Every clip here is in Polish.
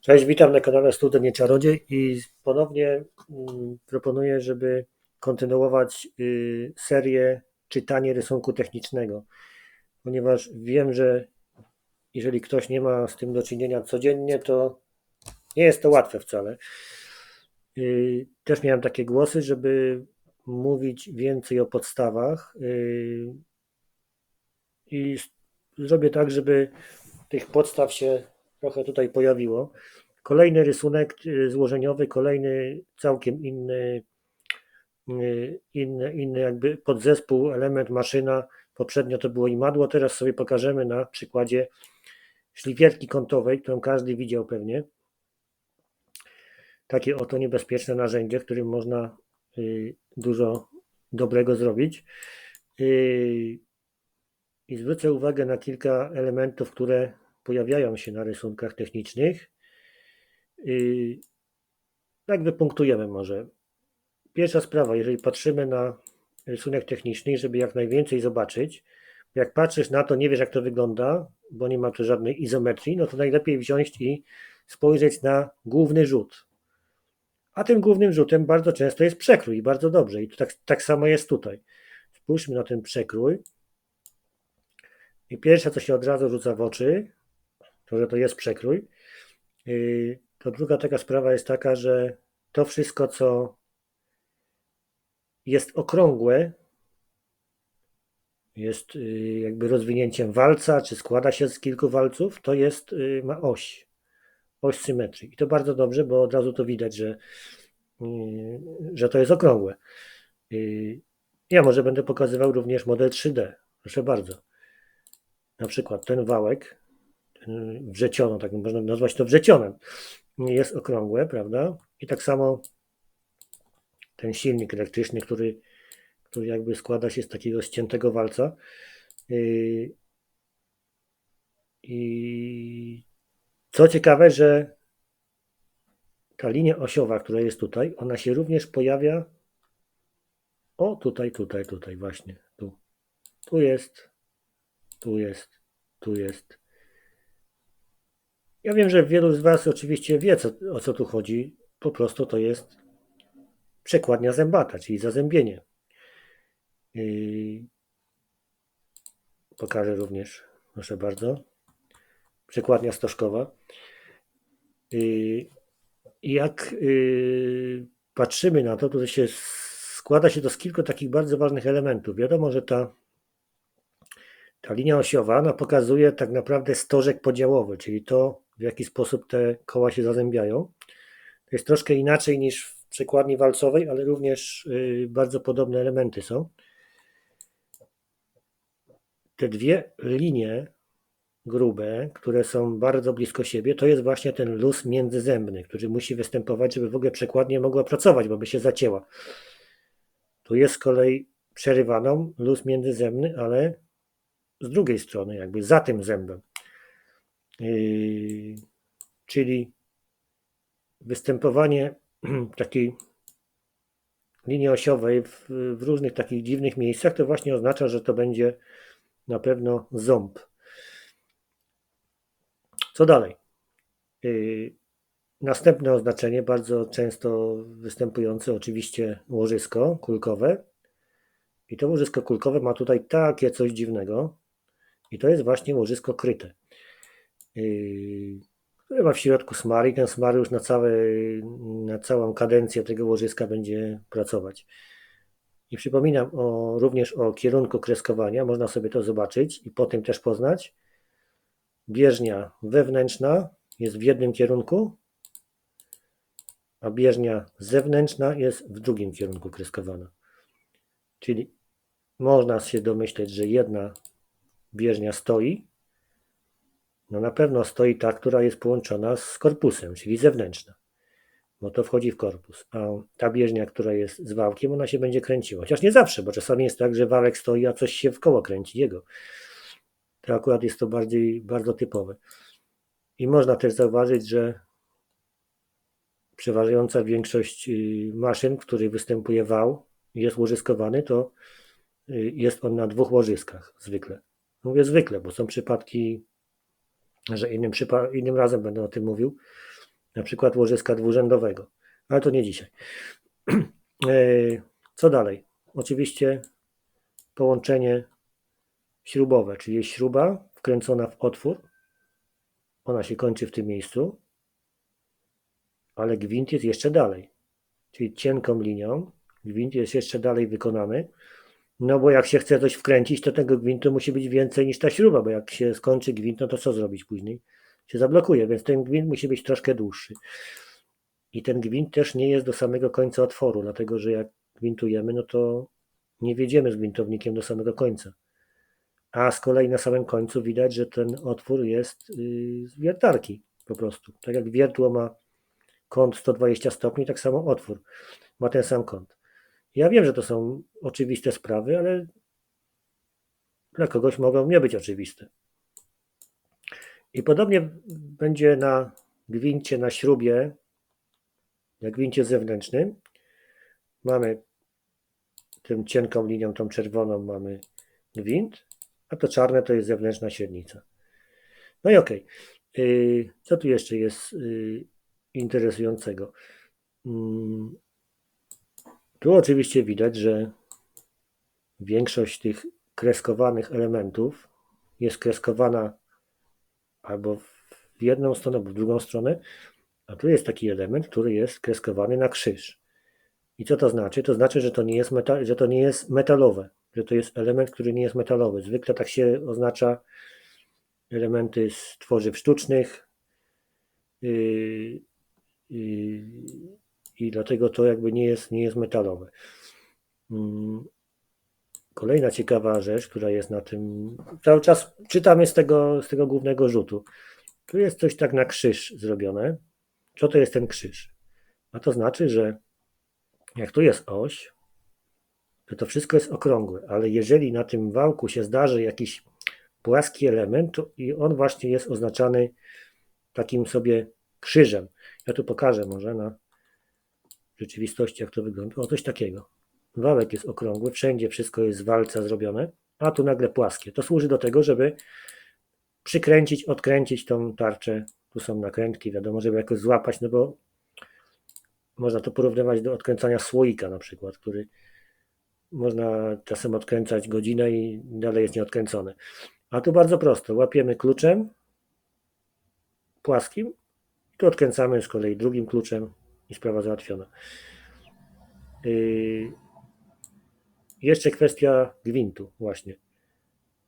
Cześć, witam na kanale Student Nie Czarodziej i ponownie mm, proponuję, żeby kontynuować y, serię czytanie rysunku technicznego, ponieważ wiem, że jeżeli ktoś nie ma z tym do czynienia codziennie, to nie jest to łatwe wcale. Y, też miałem takie głosy, żeby mówić więcej o podstawach y, i zrobię tak, żeby tych podstaw się trochę tutaj pojawiło. Kolejny rysunek y, złożeniowy, kolejny całkiem inny, y, inny, inny jakby podzespół, element, maszyna. Poprzednio to było imadło, teraz sobie pokażemy na przykładzie szlifierki kątowej, którą każdy widział pewnie. Takie oto niebezpieczne narzędzie, którym można y, dużo dobrego zrobić. I zwrócę uwagę na kilka elementów, które pojawiają się na rysunkach technicznych. Tak wypunktujemy może. Pierwsza sprawa, jeżeli patrzymy na rysunek techniczny, żeby jak najwięcej zobaczyć, jak patrzysz na to, nie wiesz jak to wygląda, bo nie ma tu żadnej izometrii, no to najlepiej wziąć i spojrzeć na główny rzut. A tym głównym rzutem bardzo często jest przekrój i bardzo dobrze. I tak, tak samo jest tutaj. Spójrzmy na ten przekrój. I pierwsze, co się od razu rzuca w oczy, to że to jest przekrój. To druga taka sprawa jest taka, że to wszystko, co jest okrągłe, jest yy, jakby rozwinięciem walca, czy składa się z kilku walców, to jest, yy, ma oś, oś symetrii. I to bardzo dobrze, bo od razu to widać, że, że to jest okrągłe. Ja może będę pokazywał również model 3D. Proszę bardzo. Na przykład ten wałek wrzeciono, tak można nazwać to wrzecionem, jest okrągłe, prawda? I tak samo ten silnik elektryczny, który, który jakby składa się z takiego ściętego walca. Yy, I co ciekawe, że ta linia osiowa, która jest tutaj, ona się również pojawia. O, tutaj, tutaj, tutaj, właśnie. Tu. Tu jest, tu jest, tu jest. Ja wiem, że wielu z Was oczywiście wie, co, o co tu chodzi. Po prostu to jest przekładnia zębata, czyli zazębienie. Yy... Pokażę również, proszę bardzo. Przekładnia stożkowa. Yy... Jak yy... patrzymy na to, to się składa się to z kilku takich bardzo ważnych elementów. Wiadomo, że ta ta linia osiowa ona pokazuje tak naprawdę stożek podziałowy, czyli to, w jaki sposób te koła się zazębiają. To jest troszkę inaczej niż w przekładni walcowej, ale również y, bardzo podobne elementy są. Te dwie linie grube, które są bardzo blisko siebie, to jest właśnie ten luz międzyzębny, który musi występować, żeby w ogóle przekładnie mogła pracować, bo by się zacięła. Tu jest z kolei przerywaną luz międzyzębny, ale z drugiej strony, jakby za tym zębem. Yy, czyli występowanie takiej linii osiowej w, w, różnych takich dziwnych miejscach, to właśnie oznacza, że to będzie na pewno ząb. Co dalej? Yy, następne oznaczenie, bardzo często występujące, oczywiście łożysko kulkowe. I to łożysko kulkowe ma tutaj takie coś dziwnego. I to jest właśnie łożysko kryte, które ma w środku smar i ten smar już na, całe, na całą kadencję tego łożyska będzie pracować. I przypominam o, również o kierunku kreskowania, można sobie to zobaczyć i po tym też poznać. Bieżnia wewnętrzna jest w jednym kierunku, a bieżnia zewnętrzna jest w drugim kierunku kreskowana. Czyli można się domyśleć, że jedna bieżnia stoi, no na pewno stoi ta, która jest połączona z korpusem, czyli zewnętrzna, bo to wchodzi w korpus. A ta bieżnia, która jest z wałkiem, ona się będzie kręciła. Chociaż nie zawsze, bo czasami jest tak, że wałek stoi, a coś się w koło kręci jego. To akurat jest to bardziej bardzo typowe. I można też zauważyć, że przeważająca większość y, maszyn, w których występuje wał, jest łożyskowany, to y, jest on na dwóch łożyskach zwykle. Mówię zwykle, bo są przypadki, że innym, innym razem będę o tym mówił, na przykład łożyska dwurzędowego, ale to nie dzisiaj. E, co dalej? Oczywiście połączenie śrubowe, czyli jest śruba wkręcona w otwór, ona się kończy w tym miejscu, ale gwint jest jeszcze dalej, czyli cienką linią, gwint jest jeszcze dalej wykonany, no bo jak się chce coś wkręcić, to tego gwintu musi być więcej niż ta śruba, bo jak się skończy gwint, no to co zrobić później? Się zablokuje, więc ten gwint musi być troszkę dłuższy. I ten gwint też nie jest do samego końca otworu, dlatego że jak gwintujemy, no to nie wiedziemy z gwintownikiem do samego końca. A z kolei na samym końcu widać, że ten otwór jest yy, z wiertarki po prostu. Tak jak wiertło ma kąt 120 stopni, tak samo otwór ma ten sam kąt. Ja wiem, że to są oczywiste sprawy, ale dla kogoś mogą nie być oczywiste. I podobnie będzie na gwincie, na śrubie, na gwincie zewnętrznym. Mamy tym cienką linią, tą czerwoną mamy gwint, a to czarne to jest zewnętrzna średnica. No i. Okay. Co tu jeszcze jest y, interesującego? Tu oczywiście widać, że większość tych kreskowanych elementów jest kreskowana albo w jedną stronę, albo w drugą stronę, a tu jest taki element, który jest kreskowany na krzyż. I co to znaczy? To znaczy, że to nie jest, meta, że to nie jest metalowe, że to jest element, który nie jest metalowy. Zwykle tak się oznacza elementy z tworzyw sztucznych yy, yy, i dlatego to jakby nie jest, nie jest metalowe. Mm, kolejna ciekawa rzecz, która jest na tym, cały czas czytamy z tego, z tego głównego rzutu. Tu jest coś tak na krzyż zrobione. Co to jest ten krzyż? A to znaczy, że jak tu jest oś, to to wszystko jest okrągłe, ale jeżeli na tym wałku się zdarzy jakiś płaski element, to i on właśnie jest oznaczany takim sobie krzyżem. Ja tu pokażę może na rzeczywistości, jak to wygląda. O, coś takiego. Wałek jest okrągły, wszędzie wszystko jest z walca zrobione, a tu nagle płaskie. To służy do tego, żeby przykręcić, odkręcić tą tarczę. Tu są nakrętki, wiadomo, żeby jakoś złapać, no bo można to porównywać do odkręcania słoika na przykład, który można czasem odkręcać godzinę i dalej jest nieodkręcony. A tu bardzo prosto. Łapiemy kluczem płaskim, tu odkręcamy z kolei drugim kluczem i sprawa załatwiona. Yy, jeszcze kwestia gwintu, właśnie.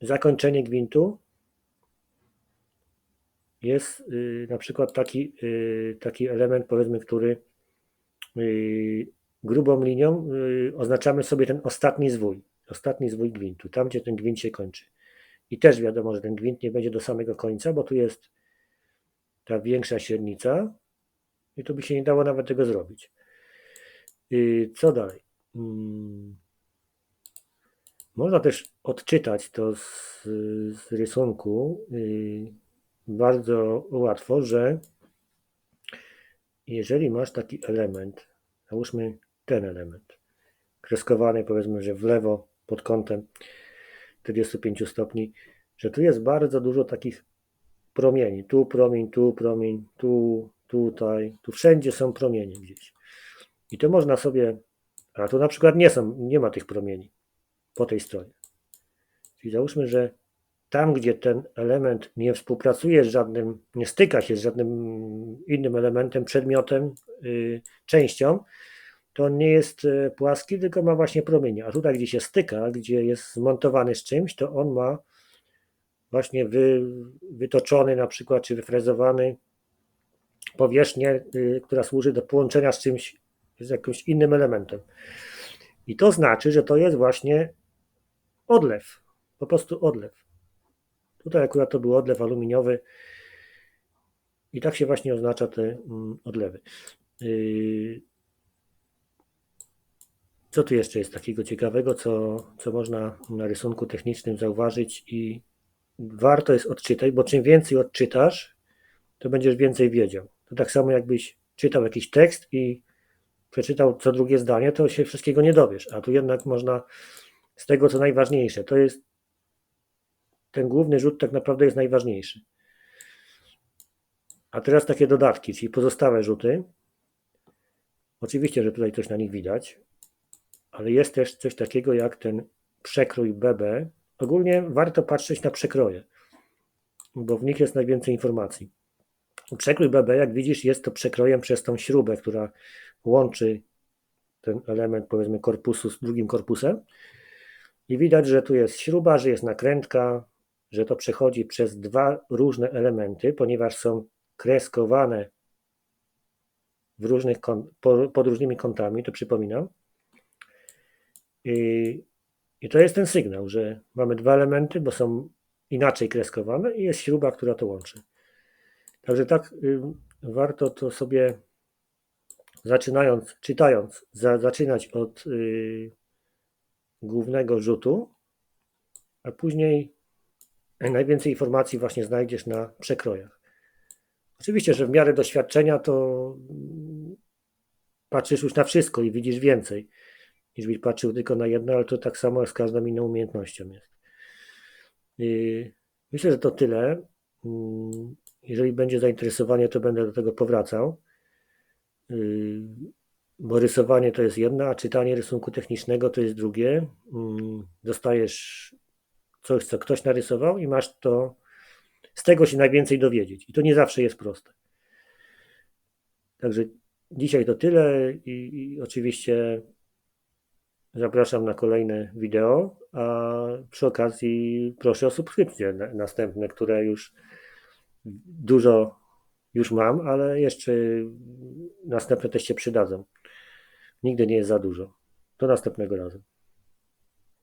Zakończenie gwintu jest yy, na przykład taki, yy, taki element, powiedzmy, który grubą linią oznaczamy sobie ten ostatni zwój, ostatni zwój gwintu, tam gdzie ten gwint się kończy. I też wiadomo, że ten gwint nie będzie do samego końca, bo tu jest ta większa średnica, i tu by się nie dało nawet tego zrobić. Co dalej? Mm. Można też odczytać to z, z rysunku y, bardzo łatwo, że jeżeli masz taki element, załóżmy ten element, kreskowany powiedzmy, że w lewo pod kątem 45 stopni, że tu jest bardzo dużo takich promieni. Tu promień, tu promień, tu tutaj, tu wszędzie są promienie gdzieś. I to można sobie, a tu na przykład nie są, nie ma tych promieni po tej stronie. Czyli załóżmy, że tam, gdzie ten element nie współpracuje z żadnym, nie styka się z żadnym innym elementem, przedmiotem, yy, częścią, to on nie jest y, płaski, tylko ma właśnie promienie. A tutaj, gdzie się styka, gdzie jest zmontowany z czymś, to on ma właśnie wy, wytoczony na przykład, czy wyfrezowany powierzchnię, y, która służy do połączenia z czymś, z jakimś innym elementem. I to znaczy, że to jest właśnie odlew, po prostu odlew. Tutaj akurat to był odlew aluminiowy i tak się właśnie oznacza te mm, odlewy. Y, co tu jeszcze jest takiego ciekawego, co, co można na rysunku technicznym zauważyć i warto jest odczytać, bo czym więcej odczytasz, to będziesz więcej wiedział. To tak samo jakbyś czytał jakiś tekst i przeczytał co drugie zdanie, to się wszystkiego nie dowiesz. A tu jednak można z tego, co najważniejsze, to jest ten główny rzut tak naprawdę jest najważniejszy. A teraz takie dodatki, czyli pozostałe rzuty. Oczywiście, że tutaj coś na nich widać, ale jest też coś takiego jak ten przekrój BB. Ogólnie warto patrzeć na przekroje, bo w nich jest najwięcej informacji. Przekrój BB, jak widzisz, jest to przekrojem przez tą śrubę, która łączy ten element, powiedzmy, korpusu z drugim korpusem. I widać, że tu jest śruba, że jest nakrętka, że to przechodzi przez dwa różne elementy, ponieważ są kreskowane w różnych, pod różnymi kątami, to przypominam. I, I to jest ten sygnał, że mamy dwa elementy, bo są inaczej kreskowane i jest śruba, która to łączy. Także tak y, warto to sobie zaczynając, czytając, za, zaczynać od y, głównego rzutu, a później najwięcej informacji właśnie znajdziesz na przekrojach. Oczywiście, że w miarę doświadczenia to mm, patrzysz już na wszystko i widzisz więcej, niż byś patrzył tylko na jedno, ale to tak samo z każdą inną umiejętnością jest. Y, myślę, że to tyle. Jeżeli będzie zainteresowanie, to będę do tego powracał. Y, bo rysowanie to jest jedno, a czytanie rysunku technicznego to jest drugie. Mm, dostajesz coś, co ktoś narysował i masz to, z tego się najwięcej dowiedzieć. I to nie zawsze jest proste. Także dzisiaj to tyle i, i oczywiście zapraszam na kolejne wideo, a przy okazji proszę o subskrypcje następne, które już dużo już mam, ale jeszcze następne też się przydadzą. Nigdy nie jest za dużo. Do następnego razu.